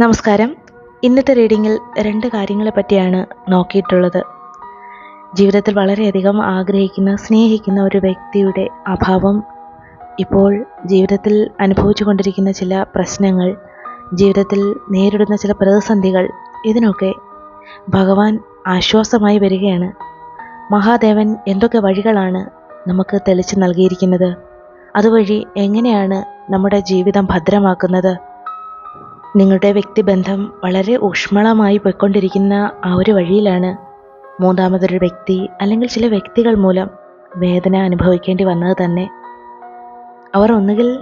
നമസ്കാരം. ഇന്നത്തെ റീഡിങ്ങിൽ രണ്ട് കാര്യങ്ങളെ പറ്റിയാണ് നോക്കിയിട്ടുള്ളത്. ജീവിതത്തിൽ വളരെയധികം ആഗ്രഹിക്കുന്ന സ്നേഹിക്കുന്ന ഒരു വ്യക്തിയുടെ അഭാവം ഇപ്പോൾ ജീവിതത്തിൽ അനുഭവിച്ചു കൊണ്ടിരിക്കുന്ന ചില പ്രശ്നങ്ങൾ ജീവിതത്തിൽ നേരിടുന്ന ചില പ്രതിസന്ധികൾ ഇതിനൊക്കെ ഭഗവാൻ ആശ്വാസമായി വരികയാണ്. മഹാദേവൻ എന്തൊക്കെ വഴികളാണ് നമുക്ക് തെളിച്ചു നൽകിയിരിക്കുന്നത്? അതുവഴി എങ്ങനെയാണ് നമ്മുടെ ജീവിതം ഭദ്രമാക്കുന്നത്? നിങ്ങളുടെ വ്യക്തിബന്ധം വളരെ ഊഷ്മളമായി പോയിക്കൊണ്ടിരിക്കുന്ന ആ ഒരു വഴിയിലാണ് മൂന്നാമതൊരു വ്യക്തി അല്ലെങ്കിൽ ചില വ്യക്തികൾ മൂലം വേദന അനുഭവിക്കേണ്ടി വന്നത് തന്നെ. അവർ ഒന്നുകിൽ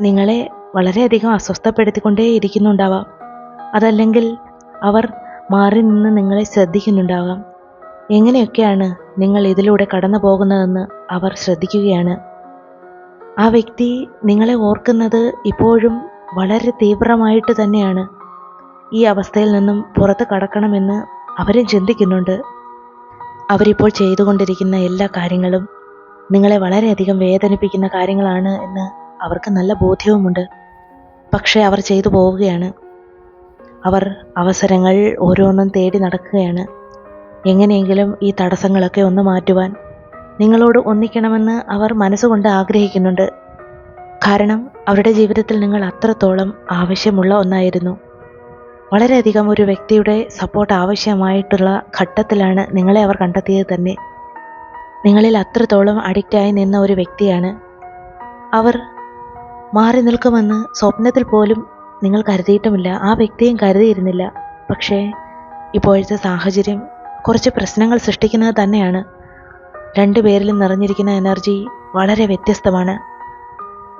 നിങ്ങളെ വളരെയധികം അസ്വസ്ഥപ്പെടുത്തിക്കൊണ്ടേ ഇരിക്കുന്നുണ്ടാവാം. അതല്ലെങ്കിൽ അവർ മാറി നിന്ന് നിങ്ങളെ ശ്രദ്ധിക്കുന്നുണ്ടാവാം. എങ്ങനെയൊക്കെയാണ് നിങ്ങൾ ഇതിലൂടെ കടന്നു പോകുന്നതെന്ന് അവർ ശ്രദ്ധിക്കുകയാണ്. ആ വ്യക്തി നിങ്ങളെ ഓർക്കുന്നത് ഇപ്പോഴും വളരെ തീവ്രമായിട്ട് തന്നെയാണ്. ഈ അവസ്ഥയിൽ നിന്നും പുറത്ത് കടക്കണമെന്ന് അവരും ചിന്തിക്കുന്നുണ്ട്. അവരിപ്പോൾ ചെയ്തുകൊണ്ടിരിക്കുന്ന എല്ലാ കാര്യങ്ങളും നിങ്ങളെ വളരെയധികം വേദനിപ്പിക്കുന്ന കാര്യങ്ങളാണ് എന്ന് അവർക്ക് നല്ല ബോധ്യവുമുണ്ട്. പക്ഷേ അവർ ചെയ്തു പോവുകയാണ്. അവർ അവസരങ്ങൾ ഓരോന്നും തേടി നടക്കുകയാണ്. എങ്ങനെയെങ്കിലും ഈ തടസ്സങ്ങളൊക്കെ ഒന്ന് മാറ്റുവാൻ നിങ്ങളോട് ഒന്നിക്കണമെന്ന് അവർ മനസ്സുകൊണ്ട് ആഗ്രഹിക്കുന്നുണ്ട്. കാരണം അവരുടെ ജീവിതത്തിൽ നിങ്ങൾ അത്രത്തോളം ആവശ്യമുള്ള ഒന്നായിരുന്നു. വളരെയധികം ഒരു വ്യക്തിയുടെ സപ്പോർട്ട് ആവശ്യമായിട്ടുള്ള ഘട്ടത്തിലാണ് നിങ്ങളെ അവർ കണ്ടെത്തിയത് തന്നെ. നിങ്ങളിൽ അത്രത്തോളം അഡിക്റ്റായി നിന്ന ഒരു വ്യക്തിയാണ്. അവർ മാറി നിൽക്കുമെന്ന് സ്വപ്നത്തിൽ പോലും നിങ്ങൾ കരുതിയിട്ടുമില്ല. ആ വ്യക്തിയും കരുതിയിരുന്നില്ല. പക്ഷേ ഇപ്പോഴത്തെ സാഹചര്യം കുറച്ച് പ്രശ്നങ്ങൾ സൃഷ്ടിക്കുന്നത് തന്നെയാണ്. രണ്ടു രണ്ടുപേരിലും നിറഞ്ഞിരിക്കുന്ന എനർജി വളരെ വ്യത്യസ്തമാണ്.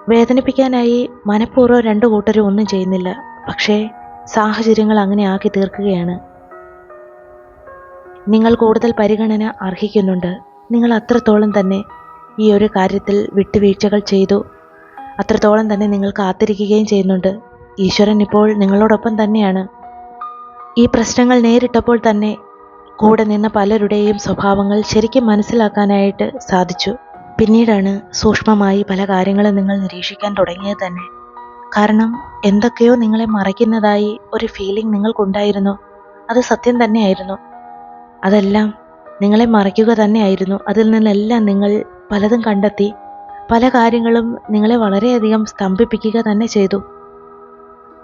വേദനിപ്പിക്കാനായി മനഃപൂർവം രണ്ടു കൂട്ടരും ഒന്നും ചെയ്യുന്നില്ല. പക്ഷേ സാഹചര്യങ്ങൾ അങ്ങനെ ആക്കി തീർക്കുകയാണ്. നിങ്ങൾ കൂടുതൽ പരിഗണന അർഹിക്കുന്നുണ്ട്. നിങ്ങൾ അത്രത്തോളം തന്നെ ഈ ഒരു കാര്യത്തിൽ വിട്ടുവീഴ്ചകൾ ചെയ്തു. അത്രത്തോളം തന്നെ നിങ്ങൾ കാത്തിരിക്കുകയും ചെയ്യുന്നുണ്ട്. ഈശ്വരൻ ഇപ്പോൾ നിങ്ങളോടൊപ്പം തന്നെയാണ്. ഈ പ്രശ്നങ്ങൾ നേരിട്ടപ്പോൾ തന്നെ കൂടെ നിന്ന പലരുടെയും സ്വഭാവങ്ങൾ ശരിക്കും മനസ്സിലാക്കാനായിട്ട് സാധിച്ചു. പിന്നീടാണ് സൂക്ഷ്മമായി പല കാര്യങ്ങളും നിങ്ങൾ നിരീക്ഷിക്കാൻ തുടങ്ങിയത് തന്നെ. കാരണം എന്തൊക്കെയോ നിങ്ങളെ മറയ്ക്കുന്നതായി ഒരു ഫീലിംഗ് നിങ്ങൾക്കുണ്ടായിരുന്നു. അത് സത്യം തന്നെയായിരുന്നു. അതെല്ലാം നിങ്ങളെ മറയ്ക്കുക തന്നെയായിരുന്നു. അതിൽ നിന്നെല്ലാം നിങ്ങൾ പലതും കണ്ടെത്തി പല കാര്യങ്ങളും നിങ്ങളെ വളരെയധികം സ്തംഭിപ്പിക്കുക തന്നെ ചെയ്തു.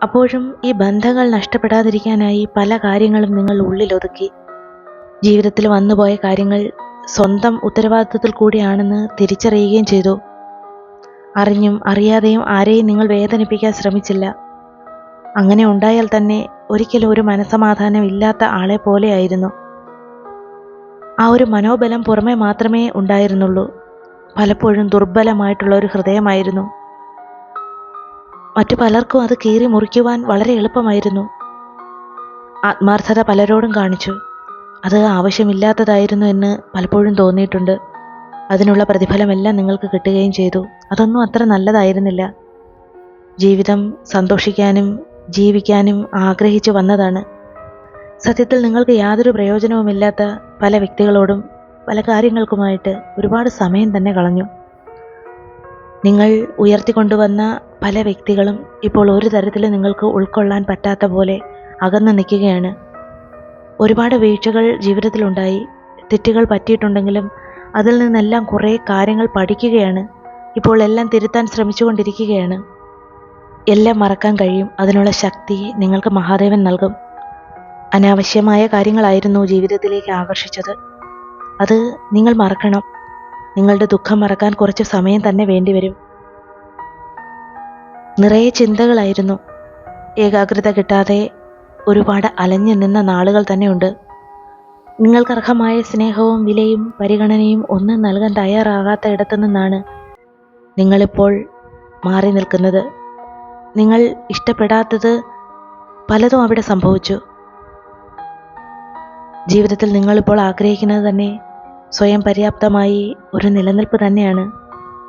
അപ്പോഴും ഈ ബന്ധങ്ങൾ നഷ്ടപ്പെടാതിരിക്കാനായി പല കാര്യങ്ങളും നിങ്ങൾ ഉള്ളിലൊതുക്കി. ജീവിതത്തിൽ വന്നുപോയ കാര്യങ്ങൾ സ്വന്തം ഉത്തരവാദിത്വത്തിൽ കൂടിയാണെന്ന് തിരിച്ചറിയുകയും ചെയ്തു. അറിഞ്ഞും അറിയാതെയും ആരെയും നിങ്ങൾ വേദനിപ്പിക്കാൻ ശ്രമിച്ചില്ല. അങ്ങനെ ഉണ്ടായാൽ തന്നെ ഒരിക്കലും ഒരു മനസമാധാനം ഇല്ലാത്ത ആളെ പോലെയായിരുന്നു ആ ഒരു മനോബലം പുറമെ മാത്രമേ ഉണ്ടായിരുന്നുള്ളൂ. പലപ്പോഴും ദുർബലമായിട്ടുള്ള ഒരു ഹൃദയമായിരുന്നു. മറ്റു പലർക്കും അത് കീറി മുറിക്കുവാൻ വളരെ എളുപ്പമായിരുന്നു. ആത്മാർത്ഥത പലരോടും കാണിച്ചു. അത് ആവശ്യമില്ലാത്തതായിരുന്നു എന്ന് പലപ്പോഴും തോന്നിയിട്ടുണ്ട്. അതിനുള്ള പ്രതിഫലമെല്ലാം നിങ്ങൾക്ക് കിട്ടുകയും ചെയ്തു. അതൊന്നും അത്ര നല്ലതായിരുന്നില്ല. ജീവിതം സന്തോഷിക്കാനും ജീവിക്കാനും ആഗ്രഹിച്ചു വന്നതാണ്. സത്യത്തിൽ നിങ്ങൾക്ക് യാതൊരു പ്രയോജനവുമില്ലാത്ത പല വ്യക്തികളോടും പല കാര്യങ്ങൾക്കുമായിട്ട് ഒരുപാട് സമയം തന്നെ കളഞ്ഞു. നിങ്ങൾ ഉയർത്തിക്കൊണ്ടുവന്ന പല വ്യക്തികളും ഇപ്പോൾ ഒരു തരത്തിലും നിങ്ങൾക്ക് ഉൾക്കൊള്ളാൻ പറ്റാത്ത പോലെ അകന്നു നിൽക്കുകയാണ്. ഒരുപാട് വീഴ്ചകൾ ജീവിതത്തിലുണ്ടായി. തെറ്റുകൾ പറ്റിയിട്ടുണ്ടെങ്കിലും അതിൽ നിന്നെല്ലാം കുറേ കാര്യങ്ങൾ പഠിക്കുകയാണ്. ഇപ്പോൾ എല്ലാം തിരുത്താൻ ശ്രമിച്ചുകൊണ്ടിരിക്കുകയാണ്. എല്ലാം മറക്കാൻ കഴിയും. അതിനുള്ള ശക്തി നിങ്ങൾക്ക് മഹാദേവൻ നൽകും. അനാവശ്യമായ കാര്യങ്ങളായിരുന്നു ജീവിതത്തിലേക്ക് ആകർഷിച്ചത്. അത് നിങ്ങൾ മറക്കണം. നിങ്ങളുടെ ദുഃഖം മറക്കാൻ കുറച്ച് സമയം തന്നെ വേണ്ടിവരും. നിറയെ ചിന്തകളായിരുന്നു. ഏകാഗ്രത കിട്ടാതെ ഒരുപാട് അലഞ്ഞു നിന്ന നാളുകൾ തന്നെയുണ്ട്. നിങ്ങൾക്കർഹമായ സ്നേഹവും വിലയും പരിഗണനയും ഒന്നും നൽകാൻ തയ്യാറാകാത്ത ഇടത്തു നിന്നാണ് നിങ്ങളിപ്പോൾ മാറി നിൽക്കുന്നത്. നിങ്ങൾ ഇഷ്ടപ്പെടാത്തത് പലതും അവിടെ സംഭവിച്ചു. ജീവിതത്തിൽ നിങ്ങളിപ്പോൾ ആഗ്രഹിക്കുന്നത് തന്നെ സ്വയം പര്യാപ്തമായി ഒരു നിലനിൽപ്പ് തന്നെയാണ്.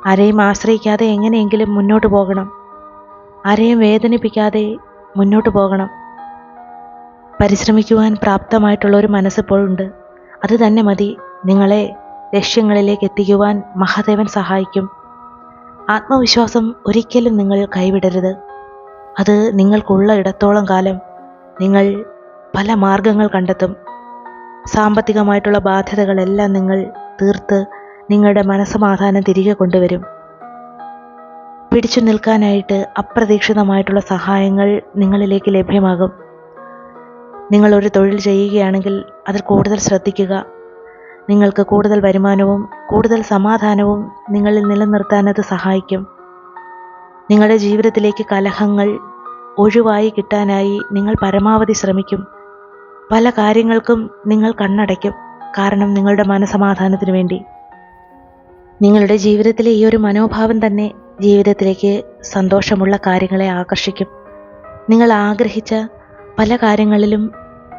ആരെയും ആശ്രയിക്കാതെ എങ്ങനെയെങ്കിലും മുന്നോട്ട് പോകണം. ആരെയും വേദനിപ്പിക്കാതെ മുന്നോട്ട് പോകണം. പരിശ്രമിക്കുവാൻ പ്രാപ്തമായിട്ടുള്ള ഒരു മനസ്സിപ്പോഴുണ്ട് അത് തന്നെ മതി. നിങ്ങളെ ലക്ഷ്യങ്ങളിലേക്ക് എത്തിക്കുവാൻ മഹാദേവൻ സഹായിക്കും. ആത്മവിശ്വാസം ഒരിക്കലും നിങ്ങൾ കൈവിടരുത്. അത് നിങ്ങൾക്കുള്ള ഇടത്തോളം കാലം നിങ്ങൾ പല മാർഗങ്ങൾ കണ്ടെത്തും. സാമ്പത്തികമായിട്ടുള്ള ബാധ്യതകളെല്ലാം നിങ്ങൾ തീർത്ത് നിങ്ങളുടെ മനസ്സമാധാനം തിരികെ കൊണ്ടുവരും. പിടിച്ചു നിൽക്കാനായിട്ട് അപ്രതീക്ഷിതമായിട്ടുള്ള സഹായങ്ങൾ നിങ്ങളിലേക്ക് ലഭ്യമാകും. നിങ്ങൾ ഒരു തൊഴിൽ ചെയ്യുകയാണെങ്കിൽ അതിൽ കൂടുതൽ ശ്രദ്ധിക്കുക. നിങ്ങൾക്ക് കൂടുതൽ വരുമാനവും കൂടുതൽ സമാധാനവും നിങ്ങളിൽ നിലനിർത്താൻ അത് സഹായിക്കും. നിങ്ങളുടെ ജീവിതത്തിലേക്ക് കലഹങ്ങൾ ഒഴിവായി കിട്ടാനായി നിങ്ങൾ പരമാവധി ശ്രമിക്കും. പല കാര്യങ്ങൾക്കും നിങ്ങൾ കണ്ണടയ്ക്കും. കാരണം നിങ്ങളുടെ മനസമാധാനത്തിന് വേണ്ടി. നിങ്ങളുടെ ജീവിതത്തിലെ ഈ ഒരു മനോഭാവം തന്നെ ജീവിതത്തിലേക്ക് സന്തോഷമുള്ള കാര്യങ്ങളെ ആകർഷിക്കും. നിങ്ങൾ ആഗ്രഹിച്ച പല കാര്യങ്ങളിലും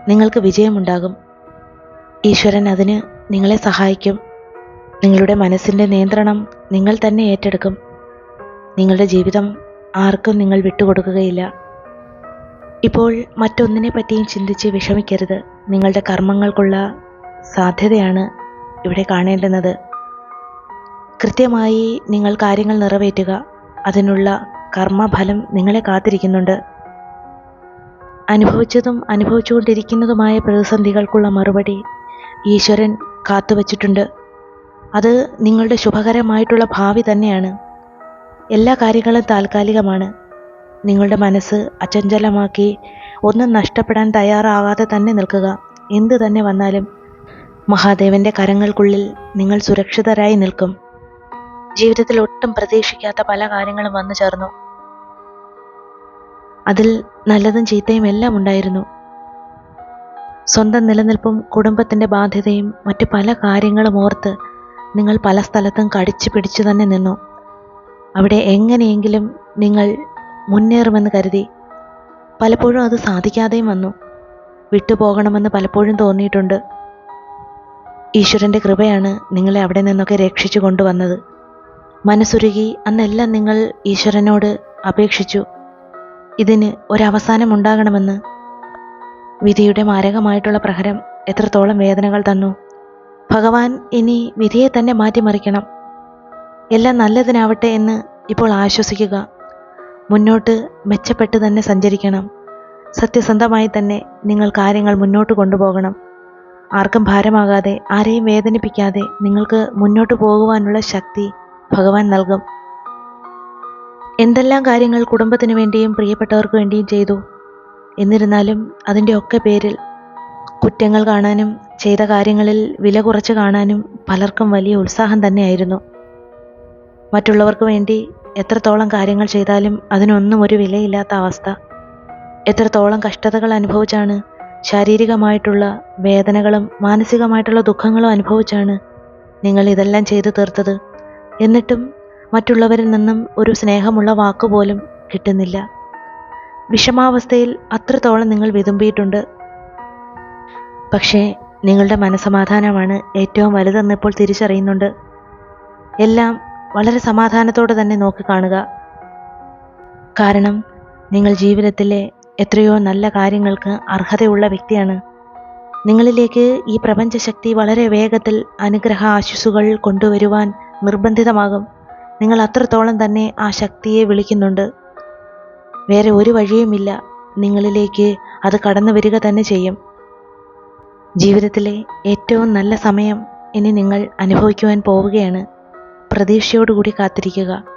നിങ്ങൾക്ക് വിജയമുണ്ടാകും. ഈശ്വരൻ അതിന് നിങ്ങളെ സഹായിക്കും. നിങ്ങളുടെ മനസ്സിന്റെ നിയന്ത്രണം നിങ്ങൾ തന്നെ ഏറ്റെടുക്കും. നിങ്ങളുടെ ജീവിതം ആർക്കും നിങ്ങൾ വിട്ടുകൊടുക്കുകയില്ല. ഇപ്പോൾ മറ്റൊന്നിനെ പറ്റിയും ചിന്തിച്ച് വിഷമിക്കരുത്. നിങ്ങളുടെ കർമ്മങ്ങൾക്കുള്ള സാധ്യതയാണ് ഇവിടെ കാണേണ്ടുന്നത്. കൃത്യമായി നിങ്ങൾ കാര്യങ്ങൾ നിറവേറ്റുക. അതിനുള്ള കർമ്മഫലം നിങ്ങളെ കാത്തിരിക്കുന്നുണ്ട്. അനുഭവിച്ചതും അനുഭവിച്ചുകൊണ്ടിരിക്കുന്നതുമായ പ്രതിസന്ധികൾക്കുള്ള മറുപടി ഈശ്വരൻ കാത്തുവച്ചിട്ടുണ്ട്. അത് നിങ്ങളുടെ ശുഭകരമായിട്ടുള്ള ഭാവി തന്നെയാണ്. എല്ലാ കാര്യങ്ങളും താൽക്കാലികമാണ്. നിങ്ങളുടെ മനസ്സ് അചഞ്ചലമാക്കി ഒന്നും നഷ്ടപ്പെടാൻ തയ്യാറാകാതെ തന്നെ നിൽക്കുക. എന്ത് തന്നെ വന്നാലും മഹാദേവന്റെ കരങ്ങൾക്കുള്ളിൽ നിങ്ങൾ സുരക്ഷിതരായി നിൽക്കും. ജീവിതത്തിൽ ഒട്ടും പ്രതീക്ഷിക്കാത്ത പല കാര്യങ്ങളും വന്നു ചേർന്നു. അതിൽ നല്ലതും ചീത്തയും എല്ലാം ഉണ്ടായിരുന്നു. സ്വന്തം നിലനിൽപ്പും കുടുംബത്തിന്റെ ബാധ്യതയും മറ്റു പല കാര്യങ്ങളും ഓർത്ത് നിങ്ങൾ പല സ്ഥലത്തും കടിച്ചു പിടിച്ചു തന്നെ നിന്നു. അവിടെ എങ്ങനെയെങ്കിലും നിങ്ങൾ മുന്നേറുമെന്ന് കരുതി. പലപ്പോഴും അത് സാധിക്കാതെയും വന്നു. വിട്ടുപോകണമെന്ന് പലപ്പോഴും തോന്നിയിട്ടുണ്ട്. ഈശ്വരന്റെ കൃപയാണ് നിങ്ങളെ അവിടെ നിന്നൊക്കെ രക്ഷിച്ചു കൊണ്ടുവന്നത്. മനസ്സുരുകി അന്നെല്ലാം നിങ്ങൾ ഈശ്വരനോട് അപേക്ഷിച്ചു. ഇതിന് ഒരവസാനം ഉണ്ടാകണമെന്ന് വിധിയുടെ മാരകമായിട്ടുള്ള പ്രഹരം എത്രത്തോളം വേദനകൾ തന്നു. ഭഗവാൻ ഇനി വിധിയെ തന്നെ മാറ്റിമറിക്കണം. എല്ലാം നല്ലതിനാവട്ടെ എന്ന് ഇപ്പോൾ ആശ്വസിക്കുക. മുന്നോട്ട് മെച്ചപ്പെട്ട് തന്നെ സഞ്ചരിക്കണം. സത്യസന്ധമായി തന്നെ നിങ്ങൾ കാര്യങ്ങൾ മുന്നോട്ട് കൊണ്ടുപോകണം. ആർക്കും ഭാരമാകാതെ ആരെയും വേദനിപ്പിക്കാതെ നിങ്ങൾക്ക് മുന്നോട്ട് പോകുവാനുള്ള ശക്തി ഭഗവാൻ നൽകും. എന്തെല്ലാം കാര്യങ്ങൾ കുടുംബത്തിന് വേണ്ടിയും പ്രിയപ്പെട്ടവർക്ക് വേണ്ടിയും ചെയ്തു. എന്നിരുന്നാലും അതിന്റെ ഒക്കെ പേരിൽ കുറ്റങ്ങൾ കാണാനും ചെയ്ത കാര്യങ്ങളിൽ വില കുറച്ച് കാണാനും പലർക്കും വലിയ ഉത്സാഹം തന്നെയായിരുന്നു. മറ്റുള്ളവർക്ക് വേണ്ടി എത്രത്തോളം കാര്യങ്ങൾ ചെയ്താലും അതിനൊന്നും ഒരു വിലയില്ലാത്ത അവസ്ഥ. എത്രത്തോളം കഷ്ടതകൾ അനുഭവിച്ചാണ് ശാരീരികമായിട്ടുള്ള വേദനകളും മാനസികമായിട്ടുള്ള ദുഃഖങ്ങളും അനുഭവിച്ചാണ് നിങ്ങൾ ഇതെല്ലാം ചെയ്തു തീർത്തത്. എന്നിട്ടും മറ്റുള്ളവരിൽ നിന്നും ഒരു സ്നേഹമുള്ള വാക്കുപോലും കിട്ടുന്നില്ല. വിഷമാവസ്ഥയിൽ അത്രത്തോളം നിങ്ങൾ വിതുമ്പിയിട്ടുണ്ട്. പക്ഷേ നിങ്ങളുടെ മനസമാധാനമാണ് ഏറ്റവും വലുതെന്ന് ഇപ്പോൾ തിരിച്ചറിയുന്നുണ്ട്. എല്ലാം വളരെ സമാധാനത്തോടെ തന്നെ നോക്കിക്കാണുക. കാരണം നിങ്ങൾ ജീവിതത്തിലെ എത്രയോ നല്ല കാര്യങ്ങൾക്ക് അർഹതയുള്ള വ്യക്തിയാണ്. നിങ്ങളിലേക്ക് ഈ പ്രപഞ്ചശക്തി വളരെ വേഗത്തിൽ അനുഗ്രഹ ആശിസുകൾ കൊണ്ടുവരുവാൻ നിർബന്ധിതമാകും. നിങ്ങൾ അത്രത്തോളം തന്നെ ആ ശക്തിയെ വിളിക്കുന്നുണ്ട്. വേറെ ഒരു വഴിയുമില്ല. നിങ്ങളിലേക്ക് അത് കടന്നു വരിക തന്നെ ചെയ്യും. ജീവിതത്തിലെ ഏറ്റവും നല്ല സമയം ഇനി നിങ്ങൾ അനുഭവിക്കുവാൻ പോവുകയാണ്. പ്രതീക്ഷയോടുകൂടി കാത്തിരിക്കുക.